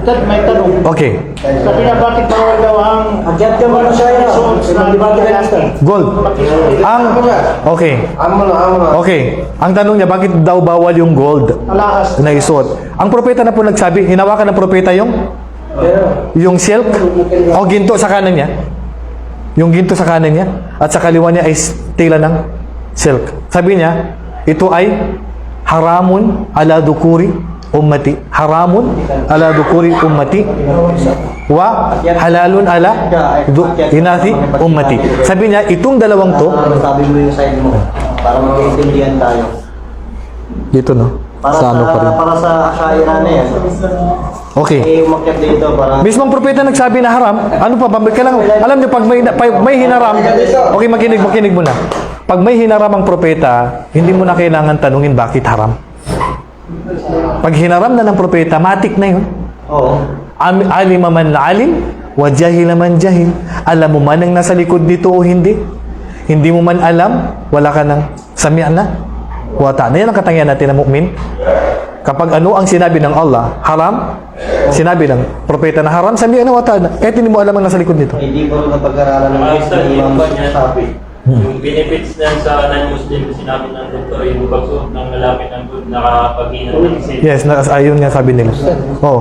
Tad, may tanong. Okay. Sabi na bakit bawal daw ang Agyat ka ba na siya yun? suot na Pinag-debate ka yan. Gold. Ang Okay. Amo na, amo na. Okay. Ang tanong niya bakit daw bawal yung gold Alahas. na isuot? Ang propeta na po nagsabi, hinawakan ng propeta yung yung silk o ginto sa kanan niya. Yung ginto sa kanan niya at sa kaliwa niya ay tela ng silk. Sabi niya, ito ay haramun ala dukuri ummati. Haramun ala dukuri ummati wa halalun ala du, inati ummati. Sabi niya, itong dalawang to, Sabi mo yung side mo. Para magkaintindihan tayo. dito no, Para sa ano pa rin. para sa Ashaira na yan. Okay. Eh, umakyat dito para... Mismong propeta nagsabi na haram, ano pa ba? Kailangan, alam niyo, pag may, may hinaram, okay, makinig, makinig muna. Pag may hinaram ang propeta, hindi mo na kailangan tanungin bakit haram. Pag hinaram na ng propeta, matik na yun. Oo. Am, alima man alim, wa jahila man jahil. Alam mo man ang nasa likod nito o hindi. Hindi mo man alam, wala ka ng samya na. Wata na yan ang katangian natin na mu'min. Kapag ano ang sinabi ng Allah, haram, sinabi ng propeta na haram, sabi na wata na. Kahit hindi mo alam ang nasa likod nito. Hindi ko rin napag-aralan ng Imam yung niya? Sabi. Yung benefits na sa non-Muslim, sinabi ng doktor, yung pagsuot ng lalaki ng good, nakapag-inat ng isip. Yes, na, ayun nga sabi nila. Oh.